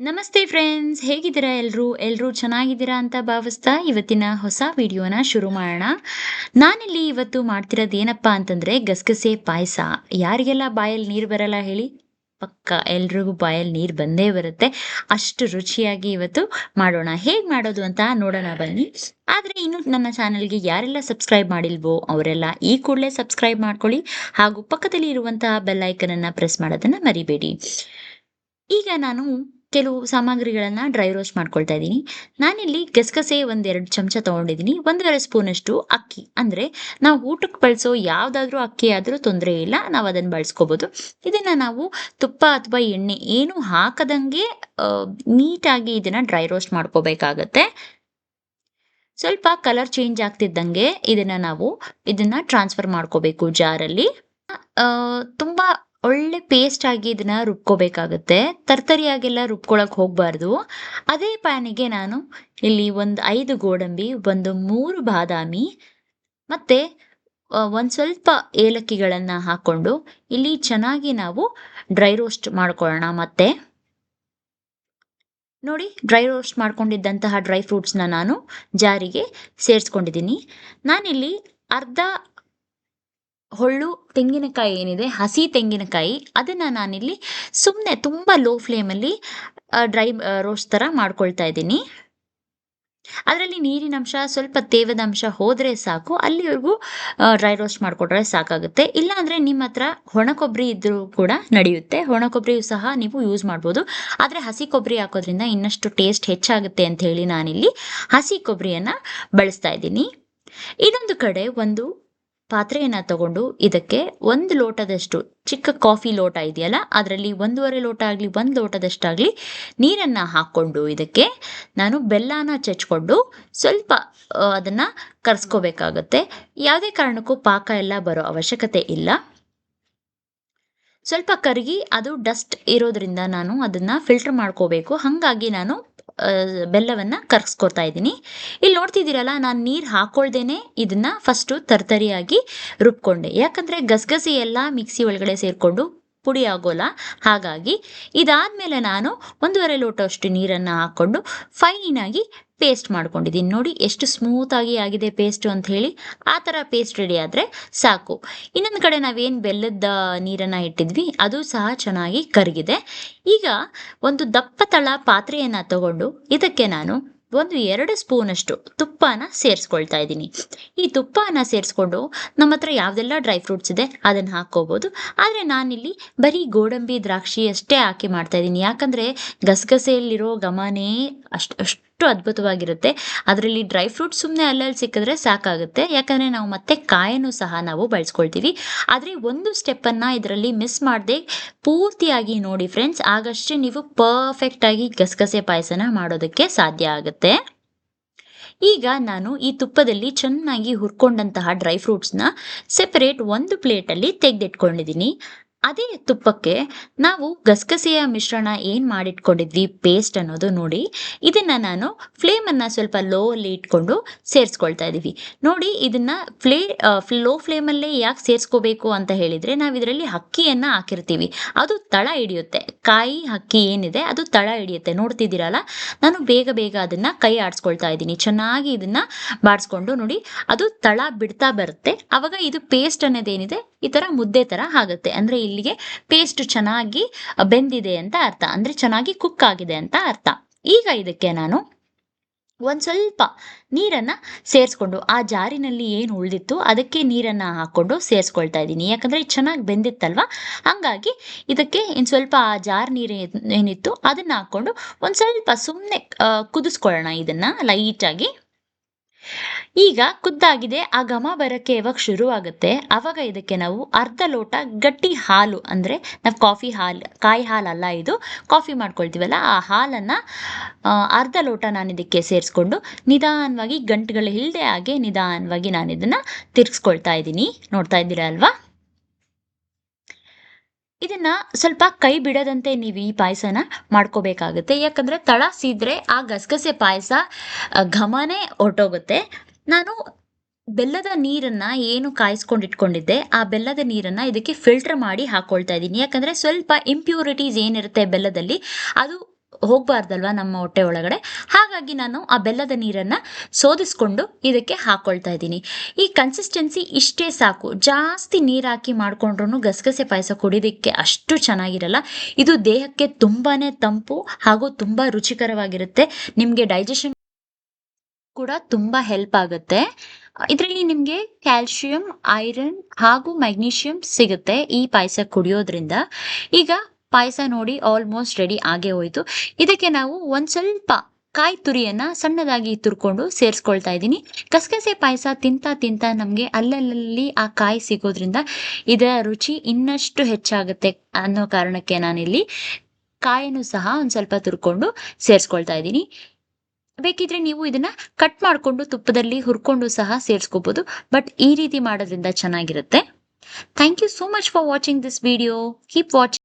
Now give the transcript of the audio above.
ನಮಸ್ತೆ ಫ್ರೆಂಡ್ಸ್, ಹೇಗಿದ್ದೀರಾ ಎಲ್ಲರೂ ಎಲ್ಲರೂ ಚೆನ್ನಾಗಿದ್ದೀರಾ ಅಂತ ಭಾವಿಸ್ತಾ ಇವತ್ತಿನ ಹೊಸ ವಿಡಿಯೋನ ಶುರು ಮಾಡೋಣ. ನಾನಿಲ್ಲಿ ಇವತ್ತು ಮಾಡ್ತಿರೋದು ಏನಪ್ಪ ಅಂತಂದರೆ ಗಸಗಸೆ ಪಾಯಸ. ಯಾರಿಗೆಲ್ಲ ಬಾಯಲ್ಲಿ ನೀರು ಬರಲ್ಲ ಹೇಳಿ? ಪಕ್ಕ ಎಲ್ರಿಗೂ ಬಾಯಲ್ಲಿ ನೀರು ಬಂದೇ ಬರುತ್ತೆ. ಅಷ್ಟು ರುಚಿಯಾಗಿ ಇವತ್ತು ಮಾಡೋಣ. ಹೇಗೆ ಮಾಡೋದು ಅಂತ ನೋಡೋಣ ಬನ್ನಿ. ಆದರೆ ಇನ್ನು ನನ್ನ ಚಾನಲ್ಗೆ ಯಾರೆಲ್ಲ ಸಬ್ಸ್ಕ್ರೈಬ್ ಮಾಡಿಲ್ವೋ ಅವರೆಲ್ಲ ಈ ಕೂಡಲೇ ಸಬ್ಸ್ಕ್ರೈಬ್ ಮಾಡ್ಕೊಳ್ಳಿ. ಹಾಗೂ ಪಕ್ಕದಲ್ಲಿ ಇರುವಂತಹ ಬೆಲ್ ಐಕನನ್ನು ಪ್ರೆಸ್ ಮಾಡೋದನ್ನು ಮರಿಬೇಡಿ. ಈಗ ನಾನು ಕೆಲವು ಸಾಮಗ್ರಿಗಳನ್ನು ಡ್ರೈ ರೋಸ್ಟ್ ಮಾಡ್ಕೊಳ್ತಾ ಇದ್ದೀನಿ. ನಾನಿಲ್ಲಿ ಗಸಗಸೆ ಒಂದೆರಡು ಚಮಚ ತೊಗೊಂಡಿದ್ದೀನಿ. ಒಂದೂವರೆ ಸ್ಪೂನಷ್ಟು ಅಕ್ಕಿ. ಅಂದರೆ ನಾವು ಊಟಕ್ಕೆ ಬಳಸೋ ಯಾವುದಾದ್ರೂ ಅಕ್ಕಿ ಆದರೂ ತೊಂದರೆ ಇಲ್ಲ. ನಾವು ಅದನ್ನು ಬಳಸ್ಕೋಬೋದು. ಇದನ್ನು ನಾವು ತುಪ್ಪ ಅಥವಾ ಎಣ್ಣೆ ಏನು ಹಾಕದಂಗೆ ನೀಟಾಗಿ ಇದನ್ನು ಡ್ರೈ ರೋಸ್ಟ್ ಮಾಡ್ಕೋಬೇಕಾಗತ್ತೆ. ಸ್ವಲ್ಪ ಕಲರ್ ಚೇಂಜ್ ಆಗ್ತಿದ್ದಂಗೆ ಇದನ್ನು ನಾವು ಇದನ್ನು ಟ್ರಾನ್ಸ್ಫರ್ ಮಾಡ್ಕೋಬೇಕು ಜಾರಲ್ಲಿ. ತುಂಬ ಒಳ್ಳೆ ಪೇಸ್ಟ್ ಆಗಿ ಇದನ್ನ ರುಬ್ಕೋಬೇಕಾಗುತ್ತೆ. ತರ್ತರಿಯಾಗೆಲ್ಲ ರುಬ್ಕೊಳಕ್ ಹೋಗಬಾರ್ದು. ಅದೇ ಪ್ಯಾನಿಗೆ ನಾನು ಇಲ್ಲಿ ಒಂದು ಐದು ಗೋಡಂಬಿ, ಒಂದು ಮೂರು ಬಾದಾಮಿ ಮತ್ತೆ ಒಂದು ಸ್ವಲ್ಪ ಏಲಕ್ಕಿಗಳನ್ನು ಹಾಕೊಂಡು ಇಲ್ಲಿ ಚೆನ್ನಾಗಿ ನಾವು ಡ್ರೈ ರೋಸ್ಟ್ ಮಾಡ್ಕೊಳ್ಳೋಣ ಮತ್ತೆ. ನೋಡಿ, ಡ್ರೈ ರೋಸ್ಟ್ ಮಾಡ್ಕೊಂಡಿದ್ದಂತಹ ಡ್ರೈ ಫ್ರೂಟ್ಸ್ನ ನಾನು ಜಾರಿಗೆ ಸೇರಿಸ್ಕೊಂಡಿದ್ದೀನಿ. ನಾನಿಲ್ಲಿ ಅರ್ಧ ಹೊಳ್ಳು ತೆಂಗಿನಕಾಯಿ ಏನಿದೆ, ಹಸಿ ತೆಂಗಿನಕಾಯಿ, ಅದನ್ನು ನಾನಿಲ್ಲಿ ಸುಮ್ಮನೆ ತುಂಬ ಲೋ ಫ್ಲೇಮಲ್ಲಿ ಡ್ರೈ ರೋಸ್ಟ್ ಥರ ಮಾಡ್ಕೊಳ್ತಾ ಇದ್ದೀನಿ. ಅದರಲ್ಲಿ ನೀರಿನ ಅಂಶ, ಸ್ವಲ್ಪ ತೇವದ ಅಂಶ ಹೋದರೆ ಸಾಕು, ಅಲ್ಲಿವರೆಗೂ ಡ್ರೈ ರೋಸ್ಟ್ ಮಾಡಿಕೊಟ್ರೆ ಸಾಕಾಗುತ್ತೆ. ಇಲ್ಲಾಂದರೆ ನಿಮ್ಮ ಹತ್ರ ಒಣ ಕೊಬ್ಬರಿ ಇದ್ದರೂ ಕೂಡ ನಡೆಯುತ್ತೆ. ಒಣ ಸಹ ನೀವು ಯೂಸ್ ಮಾಡ್ಬೋದು. ಆದರೆ ಹಸಿ ಕೊಬ್ಬರಿ ಹಾಕೋದ್ರಿಂದ ಇನ್ನಷ್ಟು ಟೇಸ್ಟ್ ಹೆಚ್ಚಾಗುತ್ತೆ ಅಂತ ಹೇಳಿ ನಾನಿಲ್ಲಿ ಹಸಿ ಕೊಬ್ಬರಿಯನ್ನು ಬಳಸ್ತಾ ಇದ್ದೀನಿ. ಇದೊಂದು ಕಡೆ ಒಂದು ಪಾತ್ರೆಯನ್ನು ತಗೊಂಡು ಇದಕ್ಕೆ ಒಂದು ಲೋಟದಷ್ಟು ಚಿಕ್ಕ ಕಾಫಿ ಲೋಟ ಇದೆಯಲ್ಲ, ಅದರಲ್ಲಿ ಒಂದೂವರೆ ಲೋಟ ಆಗಲಿ, ಒಂದು ಲೋಟದಷ್ಟಾಗಲಿ ನೀರನ್ನು ಹಾಕ್ಕೊಂಡು ಇದಕ್ಕೆ ನಾನು ಬೆಲ್ಲನ ಚಚ್ಕೊಂಡು ಸ್ವಲ್ಪ ಅದನ್ನು ಕರ್ಸ್ಕೋಬೇಕಾಗತ್ತೆ. ಯಾವುದೇ ಕಾರಣಕ್ಕೂ ಪಾಕ ಎಲ್ಲ ಬರೋ ಅವಶ್ಯಕತೆ ಇಲ್ಲ. ಸ್ವಲ್ಪ ಕರಗಿ ಅದು ಡಸ್ಟ್ ಇರೋದ್ರಿಂದ ನಾನು ಅದನ್ನು ಫಿಲ್ಟರ್ ಮಾಡ್ಕೋಬೇಕು. ಹಾಗಾಗಿ ನಾನು ಬೆಲ್ಲವನ್ನ ಕರ್ಗಿಸ್ಕೊತಾ ಇದ್ದೀನಿ. ಇಲ್ಲಿ ನೋಡ್ತಿದ್ದೀರಲ್ಲ, ನಾನು ನೀರು ಹಾಕೊಳ್ದೇನೆ ಇದನ್ನು ಫಸ್ಟು ತರ್ತರಿಯಾಗಿ ರುಬ್ಕೊಂಡೆ. ಯಾಕಂದರೆ ಗಸಗಸೆ ಎಲ್ಲ ಮಿಕ್ಸಿ ಒಳಗಡೆ ಸೇರಿಕೊಂಡು ಪುಡಿ ಆಗೋಲ್ಲ. ಹಾಗಾಗಿ ಇದಾದ್ಮೇಲೆ ನಾನು ಒಂದೂವರೆ ಲೋಟಷ್ಟು ನೀರನ್ನು ಹಾಕ್ಕೊಂಡು ಫೈನಾಗಿ ಪೇಸ್ಟ್ ಮಾಡ್ಕೊಂಡಿದ್ದೀನಿ. ನೋಡಿ ಎಷ್ಟು ಸ್ಮೂತಾಗಿ ಆಗಿದೆ ಪೇಸ್ಟು ಅಂತ ಹೇಳಿ. ಆ ಥರ ಪೇಸ್ಟ್ ರೆಡಿ ಆದರೆ ಸಾಕು. ಇನ್ನೊಂದು ಕಡೆ ನಾವೇನು ಬೆಲ್ಲದ ನೀರನ್ನು ಇಟ್ಟಿದ್ವಿ, ಅದು ಸಹ ಚೆನ್ನಾಗಿ ಕರಗಿದೆ. ಈಗ ಒಂದು ದಪ್ಪ ತಳ ಪಾತ್ರೆಯನ್ನು ತಗೊಂಡು ಇದಕ್ಕೆ ನಾನು ಒಂದು ಎರಡು ಸ್ಪೂನಷ್ಟು ತುಪ್ಪನ ಸೇರಿಸ್ಕೊಳ್ತಾ ಇದ್ದೀನಿ. ಈ ತುಪ್ಪನ ಸೇರಿಸ್ಕೊಂಡು ನಮ್ಮ ಹತ್ರ ಯಾವುದೆಲ್ಲ ಡ್ರೈ ಫ್ರೂಟ್ಸ್ ಇದೆ ಅದನ್ನು ಹಾಕ್ಕೋಬೋದು. ಆದರೆ ನಾನಿಲ್ಲಿ ಬರೀ ಗೋಡಂಬಿ ದ್ರಾಕ್ಷಿ ಅಷ್ಟೇ ಹಾಕಿ ಮಾಡ್ತಾ ಇದ್ದೀನಿ. ಯಾಕಂದರೆ ಗಸಗಸೆಯಲ್ಲಿರೋ ಘಮನೇ ಅಷ್ಟು ಅಷ್ಟು ಅದ್ಭುತವಾಗಿರುತ್ತೆ. ಅದರಲ್ಲಿ ಡ್ರೈ ಫ್ರೂಟ್ಸ್ ಸುಮ್ಮನೆ ಅಲ್ಲಲ್ಲಿ ಸಿಕ್ಕಿದ್ರೆ ಸಾಕಾಗುತ್ತೆ. ಯಾಕಂದರೆ ನಾವು ಮತ್ತೆ ಕಾಯನ್ನು ಸಹ ನಾವು ಬಳಸ್ಕೊಳ್ತೀವಿ. ಆದರೆ ಒಂದು ಸ್ಟೆಪ್ಪನ್ನು ಇದರಲ್ಲಿ ಮಿಸ್ ಮಾಡದೆ ಪೂರ್ತಿಯಾಗಿ ನೋಡಿ ಫ್ರೆಂಡ್ಸ್, ಆಗಷ್ಟೇ ನೀವು ಪರ್ಫೆಕ್ಟಾಗಿ ಗಸಗಸೆ ಪಾಯಸನ ಮಾಡೋದಕ್ಕೆ ಸಾಧ್ಯ ಆಗುತ್ತೆ. ಈಗ ನಾನು ಈ ತುಪ್ಪದಲ್ಲಿ ಚೆನ್ನಾಗಿ ಹುರ್ಕೊಂಡಂತಹ ಡ್ರೈ ಫ್ರೂಟ್ಸ್ನ ಸೆಪರೇಟ್ ಒಂದು ಪ್ಲೇಟಲ್ಲಿ ತೆಗೆದಿಟ್ಕೊಂಡಿದ್ದೀನಿ. ಅದೇ ತುಪ್ಪಕ್ಕೆ ನಾವು ಗಸಗಸೆಯ ಮಿಶ್ರಣ ಏನು ಮಾಡಿಟ್ಕೊಂಡಿದ್ವಿ? ಪೇಸ್ಟ್ ಅನ್ನೋದು ನೋಡಿ. ಇದನ್ನು ನಾನು ಫ್ಲೇಮನ್ನು ಸ್ವಲ್ಪ ಲೋ ಅಲ್ಲಿ ಇಟ್ಕೊಂಡು ಸೇರಿಸ್ಕೊಳ್ತಾ ಇದ್ದೀವಿ ನೋಡಿ, ಇದನ್ನು ಫ್ಲೇ ಲೋ ಫ್ಲೇಮಲ್ಲೇ ಯಾಕೆ ಸೇರಿಸ್ಕೋಬೇಕು ಅಂತ ಹೇಳಿದರೆ ನಾವು ಇದರಲ್ಲಿ ಅಕ್ಕಿಯನ್ನು ಹಾಕಿರ್ತೀವಿ. ಅದು ತಳ ಹಿಡಿಯುತ್ತೆ. ಕಾಯಿ ಹಕ್ಕಿ ಏನಿದೆ, ಅದು ತಳ ಹಿಡಿಯುತ್ತೆ. ನೋಡ್ತಿದ್ದೀರಲ್ಲ? ನಾನು ಬೇಗ ಬೇಗ ಅದನ್ನು ಕೈ ಆಡಿಸ್ಕೊಳ್ತಾ ಇದ್ದೀನಿ. ಚೆನ್ನಾಗಿ ಇದನ್ನು ಬಾಡಿಸ್ಕೊಂಡು ನೋಡಿ, ಅದು ತಳ ಬಿಡ್ತಾ ಬರುತ್ತೆ. ಆವಾಗ ಇದು ಪೇಸ್ಟ್ ಅನ್ನೋದೇನಿದೆ ಈ ಥರ ಮುದ್ದೆ ಥರ ಆಗುತ್ತೆ. ಅಂದರೆ ಇಲ್ಲಿಗೆ ಪೇಸ್ಟ್ ಚೆನ್ನಾಗಿ ಬೆಂದಿದೆ ಅಂತ ಅರ್ಥ. ಅಂದರೆ ಚೆನ್ನಾಗಿ ಕುಕ್ ಆಗಿದೆ ಅಂತ ಅರ್ಥ. ಈಗ ಇದಕ್ಕೆ ನಾನು ಒಂದು ಸ್ವಲ್ಪ ನೀರನ್ನು ಸೇರಿಸ್ಕೊಂಡು, ಆ ಜಾರಿನಲ್ಲಿ ಏನು ಉಳಿದಿತ್ತು ಅದಕ್ಕೆ ನೀರನ್ನು ಹಾಕ್ಕೊಂಡು ಸೇರಿಸ್ಕೊಳ್ತಾ ಇದ್ದೀನಿ. ಯಾಕಂದರೆ ಚೆನ್ನಾಗಿ ಬೆಂದಿತ್ತಲ್ವ? ಹಾಗಾಗಿ ಇದಕ್ಕೆ ಇನ್ನು ಸ್ವಲ್ಪ ಆ ಜಾರ್ ನೀರು ಏನಿತ್ತು ಅದನ್ನು ಹಾಕ್ಕೊಂಡು ಒಂದು ಸ್ವಲ್ಪ ಸುಮ್ಮನೆ ಕುದಿಸ್ಕೊಳ್ಳೋಣ ಇದನ್ನು ಲೈಟಾಗಿ ಈಗ ಕುದ್ದಾಗಿದೆ ಆ ಘಮ ಬರೋಕ್ಕೆ ಯಾವಾಗ ಶುರುವಾಗುತ್ತೆ. ಆವಾಗ ಇದಕ್ಕೆ ನಾವು ಅರ್ಧ ಲೋಟ ಗಟ್ಟಿ ಹಾಲು ಅಂದರೆ ನಾವು ಕಾಫಿ ಹಾಲು, ಕಾಯಿ ಹಾಲಲ್ಲ ಇದು, ಕಾಫಿ ಮಾಡ್ಕೊಳ್ತೀವಲ್ಲ, ಆ ಹಾಲನ್ನು ಅರ್ಧ ಲೋಟ ನಾನು ಇದಕ್ಕೆ ಸೇರಿಸ್ಕೊಂಡು ನಿಧಾನವಾಗಿ ಗಂಟುಗಳು ಇಲ್ಲದೆ ಹಾಗೆ ನಿಧಾನವಾಗಿ ನಾನು ಇದನ್ನು ತಿರ್ಗಿಸ್ಕೊಳ್ತಾ ಇದ್ದೀನಿ. ನೋಡ್ತಾ ಇದ್ದೀರಾ ಅಲ್ವಾ? ಇದನ್ನ ಸ್ವಲ್ಪ ಕೈ ಬಿಡದಂತೆ ನೀವು ಈ ಪಾಯಸನ ಮಾಡ್ಕೋಬೇಕಾಗುತ್ತೆ. ಯಾಕಂದ್ರೆ ತಳ ಸೀದ್ರೆ ಆ ಗಸಗಸೆ ಪಾಯಸ ಘಮನೇ ಹೊರ್ಟೋಗುತ್ತೆ. ನಾನು ಬೆಲ್ಲದ ನೀರನ್ನ ಏನು ಕಾಯಿಸ್ಕೊಂಡು ಇಟ್ಕೊಂಡಿದ್ದೆ ಆ ಬೆಲ್ಲದ ನೀರನ್ನ ಇದಕ್ಕೆ ಫಿಲ್ಟರ್ ಮಾಡಿ ಹಾಕ್ಕೊಳ್ತಾ ಇದ್ದೀನಿ. ಯಾಕಂದ್ರೆ ಸ್ವಲ್ಪ ಇಂಪ್ಯೂರಿಟೀಸ್ ಏನಿರುತ್ತೆ ಬೆಲ್ಲದಲ್ಲಿ, ಅದು ಹೋಗಬಾರ್ದಲ್ವಾ ನಮ್ಮ ಹೊಟ್ಟೆ ಒಳಗಡೆ? ಹಾಗಾಗಿ ನಾನು ಆ ಬೆಲ್ಲದ ನೀರನ್ನು ಸೋದಿಸ್ಕೊಂಡು ಇದಕ್ಕೆ ಹಾಕ್ಕೊಳ್ತಾ ಇದ್ದೀನಿ. ಈ ಕನ್ಸಿಸ್ಟೆನ್ಸಿ ಇಷ್ಟೇ ಸಾಕು. ಜಾಸ್ತಿ ನೀರು ಹಾಕಿ ಮಾಡಿಕೊಂಡ್ರು ಗಸಗಸೆ ಪಾಯಸ ಕುಡಿಯೋದಕ್ಕೆ ಅಷ್ಟು ಚೆನ್ನಾಗಿರಲ್ಲ. ಇದು ದೇಹಕ್ಕೆ ತುಂಬಾ ತಂಪು ಹಾಗೂ ತುಂಬ ರುಚಿಕರವಾಗಿರುತ್ತೆ. ನಿಮಗೆ ಡೈಜೆಷನ್ ಕೂಡ ತುಂಬ ಹೆಲ್ಪ್ ಆಗುತ್ತೆ. ಇದರಲ್ಲಿ ನಿಮಗೆ ಕ್ಯಾಲ್ಶಿಯಂ ಐರನ್ ಹಾಗೂ ಮ್ಯಾಗ್ನೀಷಿಯಂ ಸಿಗುತ್ತೆ ಈ ಪಾಯಸ ಕುಡಿಯೋದ್ರಿಂದ. ಈಗ ಪಾಯಸ ನೋಡಿ ಆಲ್ಮೋಸ್ಟ್ ರೆಡಿ ಆಗೇ ಹೋಯ್ತು. ಇದಕ್ಕೆ ನಾವು ಒಂದು ಸ್ವಲ್ಪ ಕಾಯಿ ತುರಿಯನ್ನ ಸಣ್ಣದಾಗಿ ತುರ್ಕೊಂಡು ಸೇರಿಸ್ಕೊಳ್ತಾ ಇದ್ದೀನಿ. ಕಸಕಸೆ ಪಾಯಸ ತಿಂತ ತಿಂತ ನಮಗೆ ಅಲ್ಲಲ್ಲಿ ಆ ಕಾಯಿ ಸಿಗೋದ್ರಿಂದ ಇದರ ರುಚಿ ಇನ್ನಷ್ಟು ಹೆಚ್ಚಾಗುತ್ತೆ ಅನ್ನೋ ಕಾರಣಕ್ಕೆ ನಾನಿಲ್ಲಿ ಕಾಯನ್ನು ಸಹ ಒಂದು ಸ್ವಲ್ಪ ತುರ್ಕೊಂಡು ಸೇರಿಸ್ಕೊಳ್ತಾ ಇದ್ದೀನಿ. ಬೇಕಿದ್ರೆ ನೀವು ಇದನ್ನ ಕಟ್ ಮಾಡಿಕೊಂಡು ತುಪ್ಪದಲ್ಲಿ ಹುರ್ಕೊಂಡು ಸಹ ಸೇರಿಸ್ಕೋಬಹುದು ಬಟ್ ಈ ರೀತಿ ಮಾಡೋದ್ರಿಂದ ಚೆನ್ನಾಗಿರುತ್ತೆ. Thank you so much for watching this video keep watching